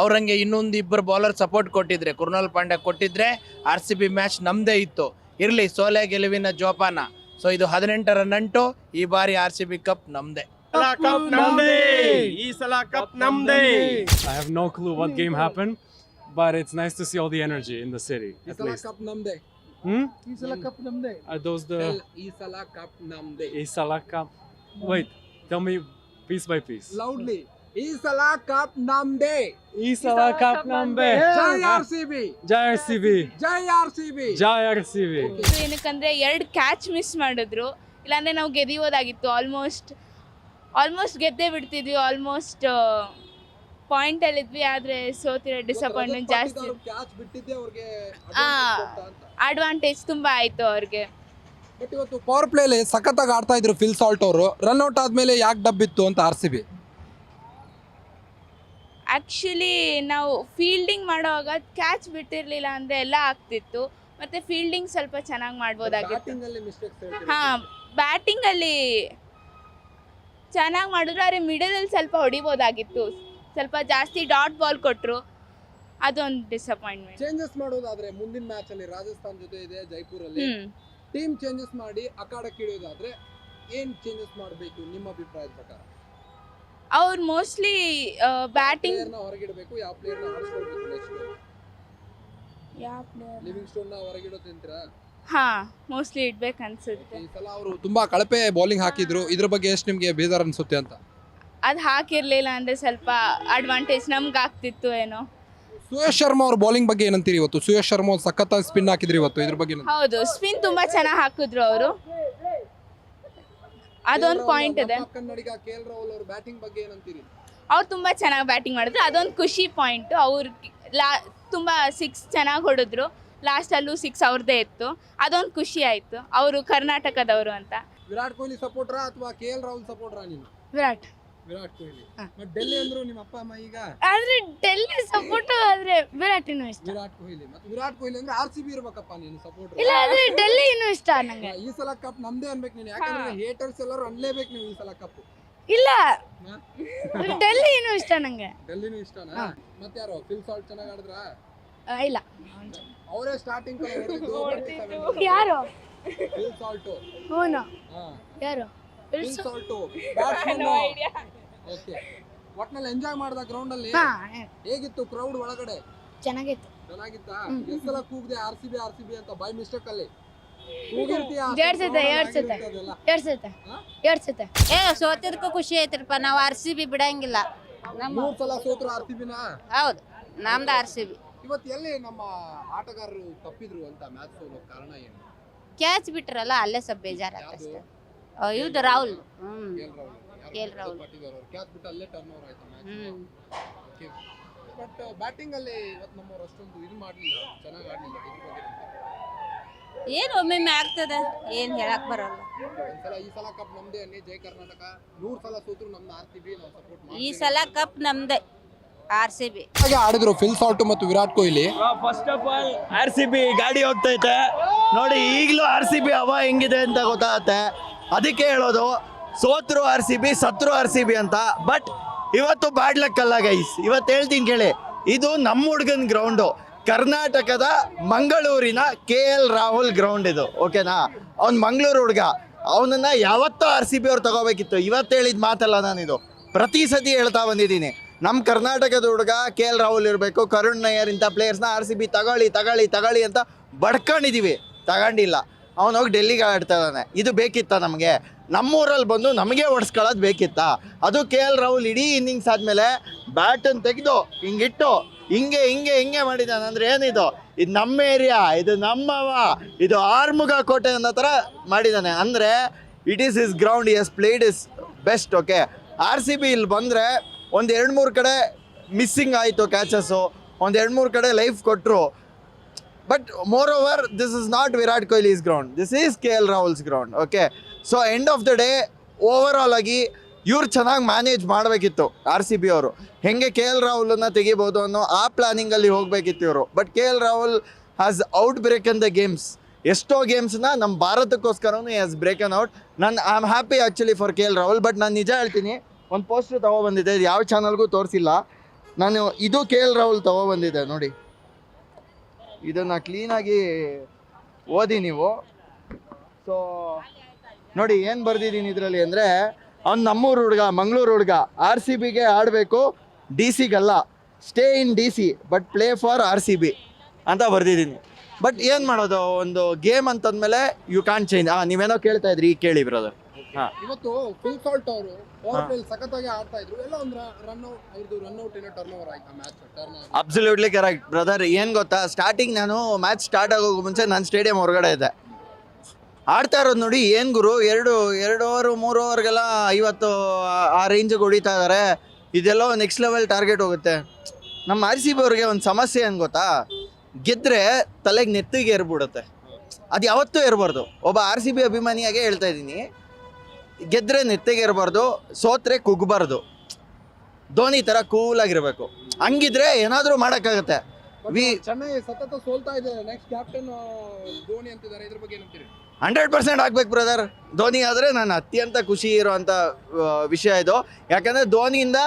ಅವ್ರಂಗೆ ಇನ್ನೊಂದು ಇಬ್ಬರು ಬೌಲರ್ ಸಪೋರ್ಟ್ ಕೊಟ್ಟಿದ್ರೆ ಕುರ್ನಾಲ್ ಪಾಂಡೆ ಕೊಟ್ಟಿದ್ರೆ ಆರ್ ಸಿ ಬಿ ಮ್ಯಾಚ್ ನಮ್ಮದೇ ಇತ್ತು. ಇರಲಿ ಸೋಲೆ ಗೆಲುವಿನ ಜೋಪಾನ. ಸೊ ಇದು ಹದಿನೆಂಟರ ನಂಟು ಈ ಬಾರಿ ಆರ್ ಸಿ ಬಿ ಕಪ್ ನಮ್ಮದೇ ನಮ್ದೇ. ಈ ಸಲ ಕಪ್ ನಮ್ದೇ. I have no clue what game happened, but it's nice to see all the energy in the city. At least. Cup ನಮ್ದೆ. Hmm? ಈ ಸಲ ಕಪ್ ನಮ್ಮದೇ Are those the ಈ ಸಲ ಕಪ್ ನಮ್ದೆ Isala Cup? Wait, tell me piece by piece. Loudly ಈ ಸಲ ಕಪ್ ನಮ್ದೆ Isala Cup Nambe. ಜೈ R C B Jai RCB. ಜೈ R C B Jai RCB. ಏನಕ್ಕಂದ್ರೆ ಎರಡು ಕ್ಯಾಚ್ ಮಿಸ್ ಮಾಡಿದ್ರು ಇಲ್ಲಾಂದ್ರೆ ನಾವು ಗೆದಿಯೋದಾಗಿತ್ತು ಆಲ್ಮೋಸ್ಟ್ ಆಲ್ಮೋಸ್ಟ್ ಗೆದ್ದೇ ಬಿಡ್ತಿದ್ವಿ ಆಲ್ಮೋಸ್ಟ್ ಪಾಯಿಂಟಲ್ಲಿ ಇದ್ವಿ ಆದ್ರೆ ಸೋತಿರೋ ಡಿಸಪಾಯಿಂಟ್ಮೆಂಟ್ ಜಾಸ್ತಿ. ಕ್ಯಾಚ್ ಬಿಟ್ಟಿದ್ದೆ ಅವ್ರಿಗೆ ಆ. ಅಡ್ವಾಂಟೇಜ್ ತುಂಬಾ ಆಯ್ತು ಅವ್ರಿಗೆ. ಬಟ್ ಇವತ್ತು ಪವರ್ ಪ್ಲೇಲಿ ಸಖತ್ತಾಗಿ ಆಡ್ತಾ ಇದ್ರು ಫಿಲ್ ಸಾಲ್ಟ್ ಅವರು. ರನ್ ಔಟ್ ಆದ್ಮೇಲೆ ಯಾಕೆ ಡಬ್ ಇತ್ತು ಅಂತ ಆರ್ ಸಿ ಬಿ ಆ್ಯಕ್ಚುಲಿ ನಾವು ಫೀಲ್ಡಿಂಗ್ ಮಾಡುವಾಗ ಕ್ಯಾಚ್ ಬಿಟ್ಟಿರಲಿಲ್ಲ ಅಂದರೆ ಎಲ್ಲ ಆಗ್ತಿತ್ತು. ಮತ್ತೆ ಫೀಲ್ಡಿಂಗ್ ಸ್ವಲ್ಪ ಚೆನ್ನಾಗಿ ಮಾಡ್ಬೋದಾಗಿತ್ತು. ಹಾಂ ಬ್ಯಾಟಿಂಗಲ್ಲಿ ಚೆನ್ನಾಗಿ ಮಾಡಿದ್ರು ಆದರೆ ಮಿಡಲಲ್ಲಿ ಸ್ವಲ್ಪ ಹೊಡಿಬೋದಾಗಿತ್ತು. ಸ್ವಲ್ಪ ಜಾಸ್ತಿ ಡಾಟ್ ಬಾಲ್ ಕೊಟ್ಟರು ಅದೊಂದು ಡಿಸಪಾಯಿಂಟ್ಮೆಂಟ್ ಚೇಂಜಸ್ ಮಾಡೋದಾದ್ರೆ ಮುಂದಿನ ಮ್ಯಾಚ್ ಅಲ್ಲಿ ರಾಜಸ್ಥಾನ್ ಜೊತೆ ಇದೆ ಜೈಪುರಲ್ಲಿ. ಟೀಮ್ ಚೇಂಜಸ್ ಮಾಡಿ ಅಕಾಡಕ್ಕೆ ಇಳಿಯೋದಾದ್ರೆ ಏನ್ ಚೇಂಜಸ್ ಮಾಡಬೇಕು ನಿಮ್ಮ ಅಭಿಪ್ರಾಯದ ಪ್ರಕಾರ? ಅವ್ರು ಮೋಸ್ಟ್ಲಿ ಬ್ಯಾಟಿಂಗ್ ಹೊರಗಿಡಬೇಕು ಯಾವ ಪ್ಲೇಯರ್ನ ಆಡಿಸ್ಕೊಳ್ಬೇಕು ನೆಕ್ಸ್ಟ್ ಯಾವ ಪ್ಲೇಯರ್ ಲಿವಿಂಗ್ ಸ್ಟೋನ್ನ ಹೊರಗಿಡೋದು ಅಂತೀರಾ ಹಾ ಮೋಸ್ಟ್ಲಿ ಇಡ್ಬೇಕು ಅನ್ಸುತ್ತೆ ಈ ಸಲ ಅವರು ತುಂಬಾ ಕಳಪೆ ಬೌಲಿಂಗ್ ಹಾಕಿದ್ರು. ಇದ್ರ ಬಗ್ಗೆ ಎಷ್ಟು ನಿಮಗೆ ಬೇಜಾರು ಅನ್ಸುತ್ತೆ ಅಂತ? ಅದು ಹಾಕಿರ್ಲಿಲ್ಲ ಅಂದ್ರೆ ಸ್ವಲ್ಪ ಅಡ್ವಾಂಟೇಜ್ ನಮ್ಗೆ ಆಗ್ತಿತ್ತು ಏನೋ. ಸುಯೇಶ್ ಶರ್ಮಾ ಅವ್ರ ಬೌಲಿಂಗ್ ಬಗ್ಗೆ ಏನಂತೀರಿ ಇವತ್ತು? ಸುಯೇಶ್ ಶರ್ಮಾ ಅವ್ರು ಸಖತ್ತಾಗಿ ಸ್ಪಿನ್ ಹಾಕಿದ್ರು ಇವತ್ತು ಇದ್ರ ಬಗ್ಗೆ? ಹೌದು ಸ್ಪಿನ್ ತುಂಬಾ ಚೆನ್ನಾಗಿ ಹಾಕಿದ್ರು ಅವರು. ಅದೊಂದು ಪಾಯಿಂಟ್ ಇದೆ. ನಮ್ಮ ಕನ್ನಡಿಗ ಕೆ ಎಲ್ ರಾಹುಲ್ ಅವ್ರ ಬ್ಯಾಟಿಂಗ್ ಬಗ್ಗೆ ಏನಂತೀರಿ? ಅವ್ರು ತುಂಬಾ ಚೆನ್ನಾಗಿ ಬ್ಯಾಟಿಂಗ್ ಮಾಡಿದ್ರು. ಅದೊಂದು ಖುಷಿ ಪಾಯಿಂಟ್ ಅವ್ರು ಲಾ ತುಂಬಾ ಸಿಕ್ಸ್ ಚೆನ್ನಾಗಿ ಹೊಡೆದ್ರು. ಲಾಸ್ಟಲ್ಲೂ ಸಿಕ್ಸ್ ಅವ್ರದ್ದೇ ಇತ್ತು. ಅದೊಂದು ಖುಷಿ ಆಯಿತು. ಅವರು ಕರ್ನಾಟಕದವರು ಅಂತ. ವಿರಾಟ್ ಕೊಹ್ಲಿ ಸಪೋರ್ಟ್ರಾ ಅಥವಾ ಕೆ ಎಲ್ ರಾಹುಲ್ ಸಪೋರ್ಟ್ರಾ ನೀನು? ವಿರಾಟ್. ವಿರಾಟ್ ಕೊಹ್ಲಿ. ಮತ್ತೆ ಡೆಲ್ಲಿ ಅಂದ್ರು ನಿಮ್ಮ ಅಪ್ಪ ಅಮ್ಮ ಈಗ? ಆದ್ರೆ ಡೆಲ್ಲಿ ಸಪೋರ್ಟ್ ಆದ್ರೆ ವಿರಾಟಿನೂ ಇಷ್ಟ. ವಿರಾಟ್ ಕೊಹ್ಲಿ. ಮತ್ತೆ ವಿರಾಟ್ ಕೊಹ್ಲಿ ಅಂದ್ರೆ ಆರ್ ಸಿ ಬಿ ಇರ್ಬೇಕಪ್ಪ ನೀನು ಸಪೋರ್ಟ್ ಇಲ್ಲ ಆದ್ರೆ ಡೆಲ್ಲಿ ಇನ್ನು ಇಷ್ಟ ನಂಗೆ. ಈ ಸಲ ಕಪ್ ನಮ್ದೇ ಅನ್ಬೇಕು ನೀನು. ಯಾಕಂದ್ರೆ ಹೇಟರ್ಸ್ ಎಲ್ಲರೂ ಅನ್ಲೇಬೇಕು ನೀವು ಈ ಸಲ ಕಪ್ ಇಲ್ಲ. ಡೆಲ್ಲಿ ಇನ್ನು ಇಷ್ಟ ನಂಗೆ. ಡೆಲ್ಲಿನೂ ಇಷ್ಟನಾ? ಮತ್ತೆ ಯಾರು? ಫಿಲ್ ಸಾಲ್ಟ್ ಚೆನ್ನಾಗಿ ಆಡಿದ್ರ? ಇಲ್ಲ. ಅವರೇ ಸ್ಟಾರ್ಟಿಂಗ್ ಯಾರು? ಫಿಲ್ ಸಾಲ್ಟ್ ಹೂನು. ಹಾ. ಯಾರು? ಬ್ಯಾಟ್ಸ್ಮನ್ ಓಕೆ ಒಟ್ನಲ್ಲಿ ಎಂಜಾಯ್ ಮಾಡ್ದ ಗ್ರೌಂಡ್ ಅಲ್ಲಿ ಹೇಗಿತ್ತು ಕ್ರೌಡ್ ಒಳಗಡೆ? ಚೆನ್ನಾಗಿತ್ತು. ಚೆನ್ನಾಗಿತ್ತಾ? ಎಷ್ಟ್ ಸಲ ಕೂಗ್ದೆ R C B R C B ಅಂತ ಬೈ ಮಿಸ್ಟೇಕ್ ಅಲ್ಲಿ? ಕೂಗಿರ್ತೀಯ ಎರಡ್ ಸತೆ, ಎರಡ್ ಸತೆ. ಅದೆಲ್ಲ. ಎರಡು ಸತೆ ಎರಡು ಸತೆ ಏ ಸೋತಿದ್ಕೂ ಖುಷಿ ಐತ್ರಪ್ಪ ನಾವು ಆರ್ ಸಿ ಬಿ ಬಿಡಂಗಿಲ್ಲ. ನಮ್ಮ ಮೂರ್ ಸಲ ಸೋತ್ರು ಆರ್ ಸಿ ಬಿನ ಹೌದು ನಮ್ದು ಆರ್ ಸಿ ಬಿ ಇವತ್ತು ಎಲ್ಲಿ ನಮ್ಮ ಆಟಗಾರರು ತಪ್ಪಿದ್ರು ಅಂತ ಮ್ಯಾಚ್ ಸೋಲೋ ಕಾರಣ ಏನು? ಕ್ಯಾಚ್ ಬಿಟ್ರಲ್ಲ ಅಲ್ಲೇ ಸ್ವಲ್ಪ ಬೇಜಾರಾಗ್ತಷ್ಟೆ ಇವ್ದು ರಾಹುಲ್. ಹ್ಮ್. K L Rahul hmm. But batting ಅಲ್ಲಿ ಇವತ್ತು ನಮ್ಮವ್ರು ಅಷ್ಟೊಂದು ಇದು ಮಾಡಲಿಲ್ಲ. ಚೆನ್ನಾಗಿ ಆಡ್ಲಿಲ್ಲ? ಏನು ಒಮ್ಮೊಮ್ಮೆ ಆಗ್ತದೆ. ಏನ್ ಹೇಳಕ್ ಬರಲ್ಲ. ಒಂದ್ಸಲ ಈ ಸಲ ಕಪ್ ನಮ್ದೇ ಅನ್ನಿ ಜೈ ಕರ್ನಾಟಕ. ನೂರ್ ಸಲ ಸೋತ್ರು ನಮ್ನ ಆರ್ ಸಿ ಬಿ ನಾವು ಸಪೋರ್ಟ್ ಈ ಸಲ ಕಪ್ ನಮ್ದೆ. ಆರ್ ಸಿ ಬಿ ಹಾಗೆ ಆಡಿದ್ರು ಫಿಲ್ ಸಾಲ್ಟ್ ಮತ್ತು Virat Kohli. First of all R C B ಗಾಡಿ ಹೋಗ್ತೈತೆ. ನೋಡಿ ಈಗಲೂ ಆರ್ ಸಿ ಬಿ ಹವಾ ಹೆಂಗಿದೆ ಅಂತ ಗೊತ್ತಾಗತ್ತೆ. ಅದಕ್ಕೆ ಹೇಳೋದು ಸೋತ್ರು ಆರ್ ಸಿ ಬಿ ಸತ್ರು ಆರ್ ಸಿ ಬಿ ಅಂತ ಬಟ್ ಇವತ್ತು ಬಾಡ್ಲಕ್ಕಲ್ಲ ಗೈಸ್ ಇವತ್ತು ಹೇಳ್ತೀನಿ ಕೇಳಿ. ಇದು ನಮ್ಮ ಹುಡುಗನ ಗ್ರೌಂಡು ಕರ್ನಾಟಕದ ಮಂಗಳೂರಿನ ಕೆ ಎಲ್ ರಾಹುಲ್ ಗ್ರೌಂಡ್ ಇದು. ಓಕೆನಾ ಅವ್ನು ಮಂಗಳೂರು ಹುಡುಗ. ಅವನನ್ನ ಯಾವತ್ತೂ ಆರ್ ಸಿ ಬಿ ಅವ್ರು ತಗೋಬೇಕಿತ್ತು. ಇವತ್ತು ಹೇಳಿದ ಮಾತಲ್ಲ ನಾನಿದು. ಪ್ರತಿ ಸತಿ ಹೇಳ್ತಾ ಬಂದಿದ್ದೀನಿ. ನಮ್ಮ ಕರ್ನಾಟಕದ ಹುಡುಗ ಕೆ ಎಲ್ ರಾಹುಲ್ ಇರಬೇಕು, ಕರುಣ್ ನಯ್ಯರ್ ಇಂಥ ಪ್ಲೇಯರ್ಸ್ನ ಆರ್ ಸಿ ಬಿ ತಗೊಳ್ಳಿ ತಗೊಳ್ಳಿ ತಗೊಳ್ಳಿ ಅಂತ ಬಡ್ಕೊಂಡಿದ್ದೀವಿ ತಗೊಂಡಿಲ್ಲ. ಅವನು ಹೋಗಿ ಡೆಲ್ಲಿಗೆ ಆಡ್ತಾ ಇದ್ದಾನೆ. ಇದು ಬೇಕಿತ್ತ ನಮಗೆ? ನಮ್ಮೂರಲ್ಲಿ ಬಂದು ನಮಗೆ ಹೊಡ್ಸ್ಕೊಳ್ಳೋದು ಬೇಕಿತ್ತ? ಅದು ಕೆ ಎಲ್ ರಾಹುಲ್ ಇಡೀ ಇನ್ನಿಂಗ್ಸ್ ಆದಮೇಲೆ ಬ್ಯಾಟನ್ನು ತೆಗೆದು ಹಿಂಗಿಟ್ಟು, ಹಿಂಗೆ ಹಿಂಗೆ ಹಿಂಗೆ ಮಾಡಿದ್ದಾನೆ ಅಂದರೆ ಏನಿದು? ಇದು ನಮ್ಮ ಏರಿಯಾ ಇದು ನಮ್ಮವ, ಇದು ಆರ್ಮುಗ ಕೋಟೆ ಅನ್ನೋ ಥರ ಮಾಡಿದ್ದಾನೆ ಅಂದರೆ it is is ground as played is best okay R C B ಇಲ್ಲಿ ಬಂದರೆ ಒಂದು ಎರಡು ಮೂರು ಕಡೆ ಮಿಸ್ಸಿಂಗ್ ಆಯಿತು ಕ್ಯಾಚಸ್ಸು ಒಂದು ಎರಡು ಮೂರು ಕಡೆ ಲೈಫ್ ಕೊಟ್ಟರು but more over this is not Virat Kohli's ground this is K L Rahul's ground okay so end of the day overall ಆಗಿ ಇವ್ರು ಚೆನ್ನಾಗಿ ಮ್ಯಾನೇಜ್ ಮಾಡಬೇಕಿತ್ತು ಆರ್ ಸಿ ಬಿ ಅವರು. ಹೆಂಗೆ ಕೆ ಎಲ್ ರಾಹುಲನ್ನು ತೆಗಿಬೋದು ಅನ್ನೋ ಆ ಪ್ಲಾನಿಂಗಲ್ಲಿ ಹೋಗಬೇಕಿತ್ತು ಇವರು. But K L Rahul has out break in the games ಎಷ್ಟೋ ಗೇಮ್ಸ್ನ ನಮ್ಮ ಭಾರತಕ್ಕೋಸ್ಕರನೂ ಹ್ಯಾಸ್ ಬ್ರೇಕನ್ ಔಟ್ ನಾನು I am happy actually for K L Rahul but ನಾನು ನಿಜ ಹೇಳ್ತೀನಿ ಒಂದು ಪೋಸ್ಟರ್ ತೊಗೊಬಂದಿದ್ದೆ ಇದು ಯಾವ ಚಾನಲ್ಗೂ ತೋರಿಸಿಲ್ಲ. ನಾನು ಇದು ಕೆ ಎಲ್ ರಾಹುಲ್ ತೊಗೊಬಂದಿದ್ದೆ ನೋಡಿ. ಇದನ್ನು ಕ್ಲೀನಾಗಿ ಓದಿ ನೀವು. ಸೊ ನೋಡಿ, ಏನು ಬರೆದಿದ್ದೀನಿ ಇದರಲ್ಲಿ ಅಂದರೆ, ಅವ್ನು ನಮ್ಮೂರು ಹುಡುಗ, ಮಂಗಳೂರು ಹುಡುಗ ಆರ್ ಸಿ ಬಿಗೆ ಆಡಬೇಕು ಡಿ ಸಿಗಲ್ಲ stay in D C but play for R C B ಅಂತ ಬರೆದಿದ್ದೀನಿ. ಬಟ್ ಏನು ಮಾಡೋದು, ಒಂದು ಗೇಮ್ ಅಂತಂದಮೇಲೆ ಯು ಕ್ಯಾನ್ ಚೇಂಜ್ ಹಾಂ ನೀವೇನೋ ಕೇಳ್ತಾ ಇದ್ರಿ ಈಗ ಕೇಳಿ ಬ್ರದರ್ ಇವತ್ತು ಫುಲ್ ಸಾಲ್ಟ್ ಅವರು ಪ್ಲೇ ಸಖತ್ತಾಗಿ ಆಡ್ತಾ ಇದ್ರು. ಎಲ್ಲ ಒಂದು ರನ್ ಔಟ್ ಅವ್ರದ್ದು ರನ್ ಔಟ್ ಏನೋ ಟರ್ನ್ ಓವರ್ ಆಯ್ತಾ match turn absolutely correct brother ಏನು ಗೊತ್ತಾ? ಸ್ಟಾರ್ಟಿಂಗ್ ನಾನು ಮ್ಯಾಚ್ ಸ್ಟಾರ್ಟ್ ಆಗೋ ಮುಂಚೆ ನಾನು ಸ್ಟೇಡಿಯಂ ಹೊರಗಡೆ ಇದ್ದೆ. ಆಡ್ತಾ ಇರೋದು ನೋಡಿ ಏನು ಗುರು? ಎರಡು ಎರಡು ಓವರ್ ಮೂರು ಓವರ್ಗೆಲ್ಲ ಐವತ್ತು ಆ- ರೇಂಜ್ ರೇಂಜಿಗೆ ಹೊಡಿತಾ ಇದ್ದಾರೆ ಇದೆಲ್ಲ ನೆಕ್ಸ್ಟ್ ಲೆವೆಲ್ ಟಾರ್ಗೆಟ್ ಹೋಗುತ್ತೆ. ನಮ್ಮ ಆರ್ ಸಿ ಬಿ ಅವ್ರಿಗೆ ಒಂದು ಸಮಸ್ಯೆ ಏನು ಗೊತ್ತಾ? ಗೆದ್ದರೆ ತಲೆಗೆ ನೆತ್ತಿಗೆ ಏರ್ಬಿಡುತ್ತೆ. ಅದು ಯಾವತ್ತೂ ಇರಬಾರ್ದು ಒಬ್ಬ ಆರ್ ಸಿ ಬಿ ಅಭಿಮಾನಿಯಾಗೆ ಹೇಳ್ತಾ ಇದ್ದೀನಿ. ಗೆದ್ದರೆ ನೆತ್ತಿಗೆ ಇರಬಾರ್ದು ಸೋತ್ರೆ ಕುಗ್ಬಾರ್ದು. ಧೋನಿ ಥರ ಕೂಲಾಗಿರಬೇಕು ಹಂಗಿದ್ರೆ ಏನಾದರೂ ಮಾಡೋಕ್ಕಾಗತ್ತೆ. ವಿ ಚೆನ್ನೈ ಸತತ ಸೋಲ್ತಾ ಇದೆ ನೆಕ್ಸ್ಟ್ ಕ್ಯಾಪ್ಟನ್ ಧೋನಿ ಅಂತಿದ್ದಾರೆ. ಇದ್ರ ಬಗ್ಗೆ ಏನಂತೀರಿ? ಹಂಡ್ರೆಡ್ ಪರ್ಸೆಂಟ್ ಆಗ್ಬೇಕು ಬ್ರದರ್ ಧೋನಿ ಆದರೆ ನಾನು ಅತ್ಯಂತ ಖುಷಿ ಇರುವಂಥ ವಿಷಯ ಇದು. ಯಾಕಂದರೆ ಧೋನಿಯಿಂದ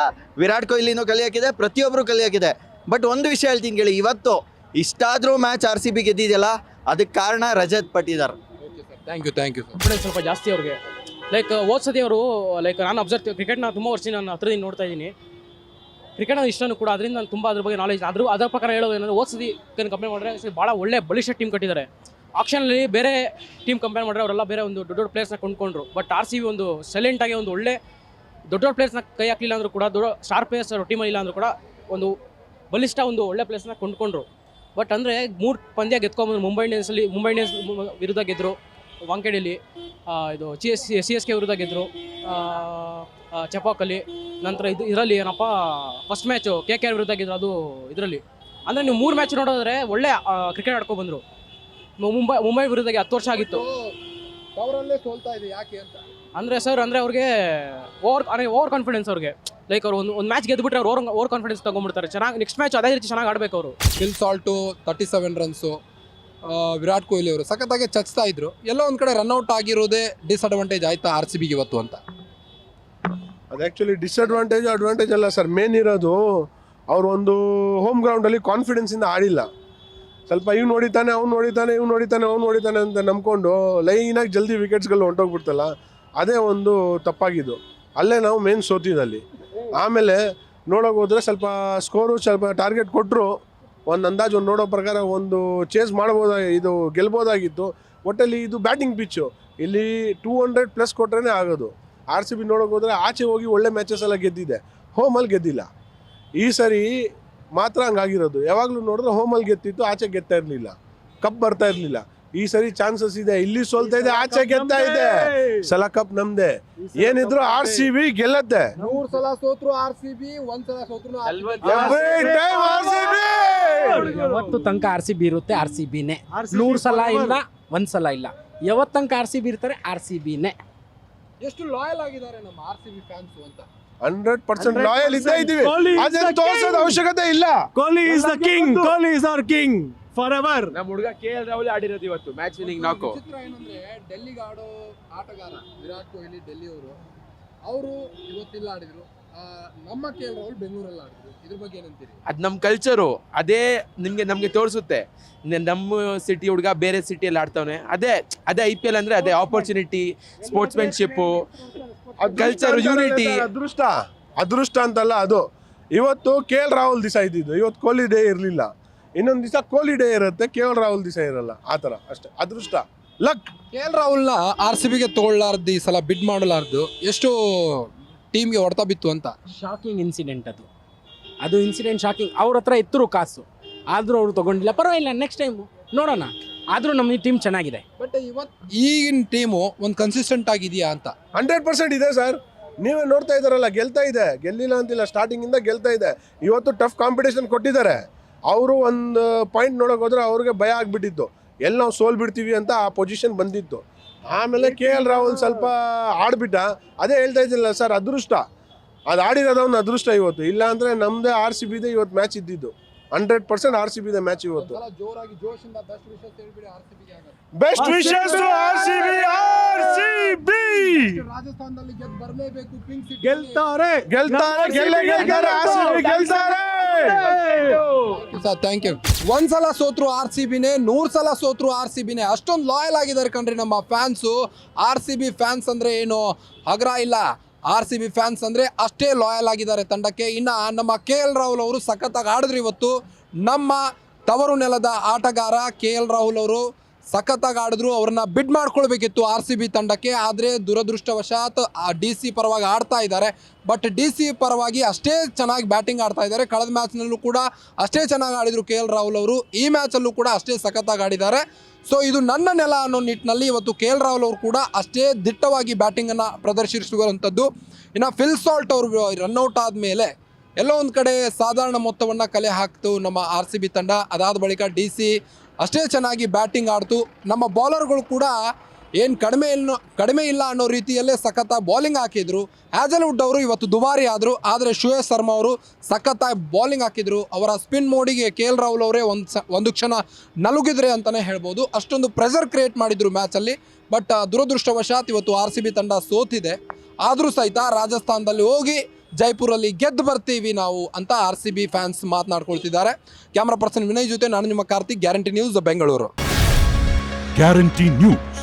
ವಿರಾಟ್ ಕೊಹ್ಲಿನೂ ಕಲಿಯಾಕಿದೆ ಪ್ರತಿಯೊಬ್ಬರು ಕಲಿಯಾಕಿದೆ. ಬಟ್ ಒಂದು ವಿಷಯ ಹೇಳ್ತೀನಿ ಕೇಳಿ ಇವತ್ತು ಇಷ್ಟಾದರೂ ಮ್ಯಾಚ್ ಆರ್ ಸಿ ಬಿ ಗೆದ್ದಿದೆಯಲ್ಲ ಅದಕ್ಕೆ ಕಾರಣ Rajat Patidar. Okay sir thank you thank you ಸ್ವಲ್ಪ ಜಾಸ್ತಿ ಅವ್ರಿಗೆ. ಲೈಕ್ ಹೋದ ಸತಿ ಅವರು ಲೈಕ್ ನಾನು ಅಬ್ಸರ್ವ್ ಕ್ರಿಕೆಟ್ನ ತುಂಬ ವರ್ಷ ನಾನು ಹತ್ರದಿಂದ ನೋಡ್ತಾ ಇದ್ದೀನಿ. ಕ್ರಿಕೆಟ್ ಇಷ್ಟನೂ ಕೂಡ ಅದರಿಂದ ನಾನು ತುಂಬ ಅದ್ರ ಬಗ್ಗೆ ನಾಲೆಜ್ ಅದ್ರ, ಅದರ ಪ್ರಕಾರ ಹೇಳೋದು ಏನಂದ್ರೆ ಓದ್ಸತಿ ಕಂಪೇರ್ ಮಾಡಿದ್ರೆ ಭಾಳ ಒಳ್ಳೆ ಬಲಿಷ್ಠ ಟೀಮ್ ಕಟ್ಟಿದ್ದಾರೆ. ಆಕ್ಷನಲ್ಲಿ ಬೇರೆ ಟೀಮ್ ಕಂಪೇರ್ ಮಾಡಿದ್ರೆ ಅವರೆಲ್ಲ ಬೇರೆ ಒಂದು ದೊಡ್ಡ ದೊಡ್ಡ ಪ್ಲೇಯರ್ಸ್ನ ಕೊಂಡ್ಕೊಂಡ್ರು. ಬಟ್ ಆರ್ ಸಿ ಬಿ ಒಂದು ಸೈಲೆಂಟಾಗಿ ಒಂದು ಒಳ್ಳೆ ದೊಡ್ಡ ದೊಡ್ಡ ಪ್ಲೇಯರ್ಸ್ನ ಕೈ ಹಾಕಲಿಲ್ಲ ಅಂದರೂ ಕೂಡ, ದೊಡ್ಡ ಸ್ಟಾರ್ ಪ್ಲೇಯರ್ಸ್ ಟೀಮಲ್ಲಿ ಇಲ್ಲ ಅಂದರೂ ಕೂಡ ಒಂದು ಬಲಿಷ್ಠ ಒಂದು ಒಳ್ಳೆ ಪ್ಲೇಯರ್ಸ್ನ ಕೊಂಡ್ಕೊಂಡ್ರು. ಬಟ್ ಅಂದರೆ ಮೂರು ಪಂದ್ಯ ಗೆದ್ಕೊಂಬಂದು ಮುಂಬೈ ಇಂಡಿಯನ್ಸಲ್ಲಿ ಮುಂಬೈ ಇಂಡಿಯನ್ಸ್ ವಿರುದ್ಧ ಗೆದ್ದರು ವಾಂಖೇಡಿಯಲ್ಲಿ ಆ, ಇದು C S C S K ವಿರುದ್ಧ ಗೆದ್ದರು ಚಪಾಕಲ್ಲಿ ನಂತರ ಇದು ಇದರಲ್ಲಿ ಏನಪ್ಪ first match K K R ವಿರುದ್ಧ ಗೆದ್ದರು ಅದು ಇದರಲ್ಲಿ. ಅಂದರೆ ನೀವು ಮೂರು ಮ್ಯಾಚ್ ನೋಡೋದ್ರೆ ಒಳ್ಳೆ ಕ್ರಿಕೆಟ್ ಆಡ್ಕೊ ಬಂದರು. ಮುಂಬೈ ಮುಂಬೈ ವಿರುದ್ಧಗೆ ಹತ್ತು ವರ್ಷ ಆಗಿತ್ತು. ಅವರಲ್ಲೇ ಸೋಲ್ತಾ ಇದೆ ಯಾಕೆ ಅಂತ? ಅಂದರೆ ಸರ್ ಅಂದರೆ ಅವ್ರಿಗೆ ಓವರ್ ಅಂದರೆ ಓವರ್ ಕಾನ್ಫಿಡೆನ್ಸ್ ಅವ್ರಿಗೆ. ಲೈಕ್ ಅವ್ರು ಒಂದು ಒಂದು ಮ್ಯಾಚ್ ಗೆದ್ಬಿಟ್ರೆ ಅವ್ರು ಓವರ್ ಓವರ್ ಕಾನ್ಫಿಡೆನ್ಸ್ ತೊಗೊಂಡ್ಬಿಡ್ತಾರೆ. ಚೆನ್ನಾಗಿ ನೆಕ್ಸ್ಟ್ ಮ್ಯಾಚ್ ಅದೇ ರೀತಿ ಚೆನ್ನಾಗಿ ಆಡಬೇಕು ಅವರು. Skills Salt thirty seven runs Virat Kohli ಅವರು ಸಖತ್ತಾಗಿ ಚಚ್ತಾ ಇದ್ರು. ಎಲ್ಲ ಒಂದು ಕಡೆ ರನ್ಔಟ್ ಆಗಿರೋದೇ ಡಿಸ್ಅಡ್ವಾಂಟೇಜ್ ಆಯ್ತಾ ಆರ್ ಸಿ ಬಿಗೆ ಇವತ್ತು ಅಂತ? ಅದು ಆ್ಯಕ್ಚುಲಿ ಡಿಸ್ಅಡ್ವಾಂಟೇಜ್ ಅಡ್ವಾಂಟೇಜ್ ಅಲ್ಲ ಸರ್ ಮೇನ್ ಇರೋದು ಅವ್ರು ಒಂದು ಹೋಮ್ ಗ್ರೌಂಡಲ್ಲಿ ಕಾನ್ಫಿಡೆನ್ಸಿಂದ ಆಡಿಲ್ಲ. ಸ್ವಲ್ಪ ಇವ್ನು ನೋಡಿತಾನೆ ಅವ್ನು ನೋಡಿತಾನೆ ಇವ್ ನೋಡಿತಾನೆ ಅವ್ನು ನೋಡಿತಾನೆ ಅಂತ ನಂಬ್ಕೊಂಡು ಲೈನಾಗಿ ಜಲ್ದಿ ವಿಕೆಟ್ಸ್ಗಳು ಹೊಂಟೋಗ್ಬಿಡ್ತಲ್ಲ, ಅದೇ ಒಂದು ತಪ್ಪಾಗಿದ್ದು. ಅಲ್ಲೇ ನಾವು ಮೇನ್ ಸೋತಿದಲ್ಲಿ ಆಮೇಲೆ ನೋಡೋಕೆ ಹೋದರೆ ಸ್ವಲ್ಪ ಸ್ಕೋರು ಸ್ವಲ್ಪ ಟಾರ್ಗೆಟ್ ಕೊಟ್ಟರು ಒಂದು ಅಂದಾಜು ಒಂದು ನೋಡೋ ಪ್ರಕಾರ ಒಂದು ಚೇಸ್ ಮಾಡ್ಬೋದ ಇದು ಗೆಲ್ಬೋದಾಗಿತ್ತು. ಒಟ್ಟಲ್ಲಿ ಇದು ಬ್ಯಾಟಿಂಗ್ ಪಿಚ್ಚು ಇಲ್ಲಿ ಟೂ ಹಂಡ್ರೆಡ್ ಪ್ಲಸ್ ಕೊಟ್ರೇ ಆಗೋದು. ಆರ್ ಸಿ ಬಿ ನೋಡೋಕೆ ಹೋದರೆ ಆಚೆ ಹೋಗಿ ಒಳ್ಳೆ ಮ್ಯಾಚಸ್ ಎಲ್ಲ ಗೆದ್ದಿದೆ. ಹೋಮಲ್ಲಿ ಗೆದ್ದಿಲ್ಲ. ಈ ಸರಿ ಮಾತ್ರ ಹಂಗಾಗಿರೋದು. ಯಾವಾಗಲೂ ನೋಡಿದ್ರೆ ಹೋಮಲ್ಲಿ ಗೆದ್ದಿತ್ತು, ಆಚೆ ಗೆದ್ತಾ ಇರಲಿಲ್ಲ. ಕಪ್ ಬರ್ತಾ ಇರಲಿಲ್ಲ. ಈ ಸರಿ ಚಾನ್ಸಸ್ ಇದೆ ಇಲ್ಲಿ ಸೋಲ್ತಾ ಇದೆ ಆಚೆ ಗೆಲ್ತಾ ಇದೆ ಸಲ ಕಪ್ ನಮ್ದೆ ಏನಿದ್ರು ಆರ್ ಸಿ ಬಿ ಗೆಲ್ಲತ್ತೆ ನೂರ್ ಸಲ ಸೋತ್ರು ಆರ್ ಸಿ ಬಿ ಒಂದ್ ಸಲ ಸೋತ್ರು! ಯಾವತ್ತು ತನಕ ಆರ್ ಸಿ ಬಿ ಇರುತ್ತೆ ಆರ್ ಸಿ ಬಿನೇ ನೂರ್ ಸಲ ಇಲ್ಲ ಒಂದ್ ಸಲ ಇಲ್ಲ ಯಾವತ್ತು ತನಕ ಆರ್ ಸಿ ಬಿ ಇರ್ತಾರೆ ಆರ್ ಸಿ ಬಿನೇ ಎಷ್ಟು ಲಾಯಲ್ ಆಗಿದ್ದಾರೆ ನಮ್ಮ ಆರ್ ಸಿ ಬಿ ಫ್ಯಾನ್ಸ್ ಅಂತ ಹಂಡ್ರೆಡ್ ಪರ್ಸೆಂಟ್ ಲಾಯಲ್ ಇದ್ದೇ ಇದ್ದೀವಿ ಅದನ್ನ ತೋರ್ಸೋದ್ ಅವಶ್ಯಕತೆ ಇಲ್ಲ Kohli is the king Kohli is our our king ever ನಮ್ಮ ಹುಡುಗ ಕೆ ಎಲ್ ರಾಹುಲ್ ಆಡಿರೋದು ಇವತ್ತು ಮ್ಯಾಚ್ ವಿನಿಂಗ್ ನಾಕು ಚಿತ್ರ ಏನಂದ್ರೆ ಡೆಲ್ಲಿಗೆ ಆಡೋ ಆಟಗಾರ ವಿರಾಟ್ ಕೊಹ್ಲಿ ಡೆಲ್ಲಿ ಅವರು ಅವರು ಇವತ್ತಿಲ್ಲ ಆಡಿದ್ರು. ಆ, ನಮ್ಮ ಕೆ ಎಲ್ ರಾಹುಲ್ ಬೆಂಗಳೂರಲ್ಲಿ ಆಡಿದ್ರು. ಇದ್ರ ಬಗ್ಗೆ ಏನಂತೀರಿ? ಅದು ನಮ್ಮ ಕಲ್ಚರು ಅದೇ ನಿಮಗೆ ನಮಗೆ ತೋರಿಸುತ್ತೆ. ನ- ನಮ್ಮ ಸಿಟಿ ಹುಡುಗ ಬೇರೆ ಸಿಟಿಯಲ್ಲಿ ಆಡ್ತಾವನೆ. ಅದೇ ಅದೇ ಐ ಪಿ ಎಲ್ ಅಂದರೆ ಅದೇ ಆಪರ್ಚುನಿಟಿ ಸ್ಪೋರ್ಟ್ಸ್ಮೆನ್ಶಿಪ್ಪು ಕಲ್ಚರ್ ಯೂನಿಟಿ ಅದೃಷ್ಟ. ಅದೃಷ್ಟ ಅಂತಲ್ಲ ಅದು. ಇವತ್ತು ಕೆ ಎಲ್ ರಾಹುಲ್ ದಿವಸ ಇದ್ದಿದ್ದು ಇವತ್ತು ಕೊಹ್ಲಿ ಡೇ ಇರಲಿಲ್ಲ. ಇನ್ನೊಂದು ದಿವಸ ಕೊಹ್ಲಿ ಡೇ ಇರುತ್ತೆ ಕೆ ಎಲ್ ರಾಹುಲ್ ದಿವಸ ಇರಲ್ಲ ಆ ಥರ ಅಷ್ಟೇ. ಅದೃಷ್ಟ. ಲಕ್. ಕೆ ಎಲ್ ರಾಹುಲ್ನ ಆರ್ ಸಿ ಬಿಗೆ ತಗೊಳ್ಳಾರ್ದು ಈ ಸಲ ಬಿಡ್ ಮಾಡಲಾರ್ದು ಎಷ್ಟು ಟೀಮ್ಗೆ ಹೊಡೆತ ಬಿತ್ತು ಅಂತ? ಶಾಕಿಂಗ್ ಇನ್ಸಿಡೆಂಟ್ ಅದು. ಅದು ಇನ್ಸಿಡೆಂಟ್ ಶಾಕಿಂಗ್ ಅವ್ರ ಹತ್ರ ಇತ್ತರು ಕಾಸು. ಆದರೂ ಅವರು ತಗೊಂಡಿಲ್ಲ. ಪರವಾಗಿಲ್ಲ ನೆಕ್ಸ್ಟ್ ಟೈಮು ನೋಡೋಣ. ಆದರೂ ನಮ್ಮ ಟೀಮ್ ಚೆನ್ನಾಗಿದೆ. ಬಟ್ ಇವತ್ತು ಈಗಿನ ಟೀಮು ಒಂದು ಕನ್ಸಿಸ್ಟೆಂಟ್ ಆಗಿದೆಯಾ ಅಂತ? ಹಂಡ್ರೆಡ್ ಪರ್ಸೆಂಟ್ ಇದೆ ಸರ್. ನೀವೇ ನೋಡ್ತಾ ಇದ್ದಾರಲ್ಲ ಗೆಲ್ತಾ ಇದೆ. ಗೆಲ್ಲಿಲ್ಲ ಅಂತಿಲ್ಲ ಸ್ಟಾರ್ಟಿಂಗಿಂದ ಗೆಲ್ತಾ ಇದೆ. ಇವತ್ತು ಟಫ್ ಕಾಂಪಿಟೇಷನ್ ಕೊಟ್ಟಿದ್ದಾರೆ. ಅವರು ಒಂದು ಪಾಯಿಂಟ್ ನೋಡೋಕೆ ಹೋದ್ರೆ ಅವ್ರಿಗೆ ಭಯ ಆಗಿಬಿಟ್ಟಿತ್ತು. ಎಲ್ಲಿ ನಾವು ಸೋಲ್ ಬಿಡ್ತೀವಿ ಅಂತ ಆ ಪೊಸಿಷನ್ ಬಂದಿತ್ತು. ಆಮೇಲೆ ಕೆ ಎಲ್ ರಾಹುಲ್ ಸ್ವಲ್ಪ ಆಡ್ಬಿಟ್ಟ. ಅದೇ ಹೇಳ್ತಾ ಇದ್ದಿಲ್ಲ ಸರ್ ಅದೃಷ್ಟ. ಅದು ಆಡಿರೋದ ಅವ್ನ ಅದೃಷ್ಟ ಇವತ್ತು. ಇಲ್ಲಾಂದರೆ ನಮ್ಮದೇ ಆರ್ ಸಿ ಬಿದೇ ಇವತ್ತು ಮ್ಯಾಚ್ ಇದ್ದಿದ್ದು. ಹಂಡ್ರೆಡ್ ಪರ್ಸೆಂಟ್ ಆರ್ ಸಿ ಬಿದೆ ಮ್ಯಾಚ್ ಇವತ್ತು. Best wishes to R C B R C B ರಾಜಸ್ಥಾನದಲ್ಲಿ ಗೆದ್ದು ಬರಲೇಬೇಕು ಪಿಂಕ್ ಸಿಟಿ ಗೆಲ್ತಾರೆ. ಗೆಲ್ತಾರೆ ಗೆಲ್ಲೇ ಗೆಲ್ತಾರೆ ಆರ್ ಸಿ ಬಿ ಗೆಲ್ತಾರೆ. ಸರ್ ಥ್ಯಾಂಕ್ ಯು ಒಂದ್ ಸಲ ಸೋತ್ರು ಆರ್ ಸಿ ಬಿನೇ ನೂರ್ ಸಲ ಸೋತ್ರು ಆರ್ ಸಿ ಬಿನೇ. ಅಷ್ಟೊಂದು ಲಾಯಲ್ ಆಗಿದ್ದಾರೆ ಕಣ್ರಿ ನಮ್ಮ fans R C B fans ಅಂದ್ರೆ ಏನು? ಹಗರ ಇಲ್ಲ. ಆರ್ ಸಿ ಬಿ ಫ್ಯಾನ್ಸ್ ಅಂದರೆ ಅಷ್ಟೇ ಲಾಯಲ್ ಆಗಿದ್ದಾರೆ ತಂಡಕ್ಕೆ. ಇನ್ನು ನಮ್ಮ ಕೆ ಎಲ್ ರಾಹುಲ್ ಅವರು ಸಖತ್ತಾಗಿ ಆಡಿದ್ರು ಇವತ್ತು. ನಮ್ಮ ತವರು ನೆಲದ ಆಟಗಾರ ಕೆ ಎಲ್ ರಾಹುಲ್ ಅವರು ಸಖತ್ತಾಗಿ ಆಡಿದ್ರು. ಅವ್ರನ್ನ ಬಿಡ್ ಮಾಡ್ಕೊಳ್ಬೇಕಿತ್ತು ಆರ್ ಸಿ ಬಿ ತಂಡಕ್ಕೆ. ಆದರೆ ದುರದೃಷ್ಟವಶಾತ್ ಡಿ ಸಿ ಪರವಾಗಿ ಆಡ್ತಾ ಇದ್ದಾರೆ. ಬಟ್ ಡಿ ಸಿ ಪರವಾಗಿ ಅಷ್ಟೇ ಚೆನ್ನಾಗಿ ಬ್ಯಾಟಿಂಗ್ ಆಡ್ತಾ ಇದ್ದಾರೆ. ಕಳೆದ ಮ್ಯಾಚ್ನಲ್ಲೂ ಕೂಡ ಅಷ್ಟೇ ಚೆನ್ನಾಗಿ ಆಡಿದರು ಕೆ ಎಲ್ ರಾಹುಲ್ ಅವರು. ಈ ಮ್ಯಾಚಲ್ಲೂ ಕೂಡ ಅಷ್ಟೇ ಸಖತ್ತಾಗಿ ಆಡಿದ್ದಾರೆ. ಸೊ ಇದು ನನ್ನ ನೆಲ ಅನ್ನೋ ನಿಟ್ಟಿನಲ್ಲಿ ಇವತ್ತು ಕೆ ಎಲ್ ರಾಹುಲ್ ಅವರು ಕೂಡ ಅಷ್ಟೇ ದಿಟ್ಟವಾಗಿ ಬ್ಯಾಟಿಂಗನ್ನು ಪ್ರದರ್ಶಿಸುವಂಥದ್ದು. ಇನ್ನು ಫಿಲ್ ಸಾಲ್ಟ್ ಅವರು ರನ್ಔಟ್ ಆದಮೇಲೆ ಎಲ್ಲೋ ಒಂದು ಕಡೆ ಸಾಧಾರಣ ಮೊತ್ತವನ್ನು ಕಲೆ ಹಾಕ್ತು ನಮ್ಮ ಆರ್ ಸಿ ಬಿ ತಂಡ. ಅದಾದ ಬಳಿಕ ಡಿ ಸಿ ಅಷ್ಟೇ ಚೆನ್ನಾಗಿ ಬ್ಯಾಟಿಂಗ್ ಆಡ್ತು. ನಮ್ಮ ಬೌಲರ್ಗಳು ಕೂಡ ಏನು ಕಡಿಮೆ ಇಲ್ಲ ಕಡಿಮೆ ಇಲ್ಲ ಅನ್ನೋ ರೀತಿಯಲ್ಲೇ ಸಖತ್ತ ಬೌಲಿಂಗ್ ಹಾಕಿದ್ರು. ಹ್ಯಾಜಲ್ವುಡ್ ಅವರು ಇವತ್ತು ದುಬಾರಿ ಆದರು. ಆದರೆ ಶುಯೇಶ್ ಶರ್ಮಾ ಅವರು ಸಖತ್ತಾಗಿ ಬೌಲಿಂಗ್ ಹಾಕಿದ್ರು. ಅವರ ಸ್ಪಿನ್ ಮೋಡಿಗೆ ಕೆ ಎಲ್ ರಾಹುಲ್ ಅವರೇ ಒಂದು ಒಂದು ಕ್ಷಣ ನಲುಗಿದ್ರೆ ಅಂತಲೇ ಹೇಳ್ಬೋದು. ಅಷ್ಟೊಂದು ಪ್ರೆಷರ್ ಕ್ರಿಯೇಟ್ ಮಾಡಿದರು ಮ್ಯಾಚಲ್ಲಿ ಬಟ್ ದುರದೃಷ್ಟವಶಾತ್ ಇವತ್ತು ಆರ್ ಸಿ ಬಿ ತಂಡ ಸೋತಿದೆ. ಆದರೂ ಸಹಿತ ರಾಜಸ್ಥಾನದಲ್ಲಿ ಹೋಗಿ ಜೈಪುರಲ್ಲಿ ಗೆದ್ದು ಬರ್ತೀವಿ ನಾವು ಅಂತ ಆರ್ ಸಿ ಬಿ ಫ್ಯಾನ್ಸ್ ಮಾತನಾಡ್ಕೊಳ್ತಿದ್ದಾರೆ. ಕ್ಯಾಮ್ರಾ ಪರ್ಸನ್ ವಿನಯ್ ಜೊತೆ ನಾನು ನಿಮ್ಮ Karthik. Guarantee news Bengaluru guarantee news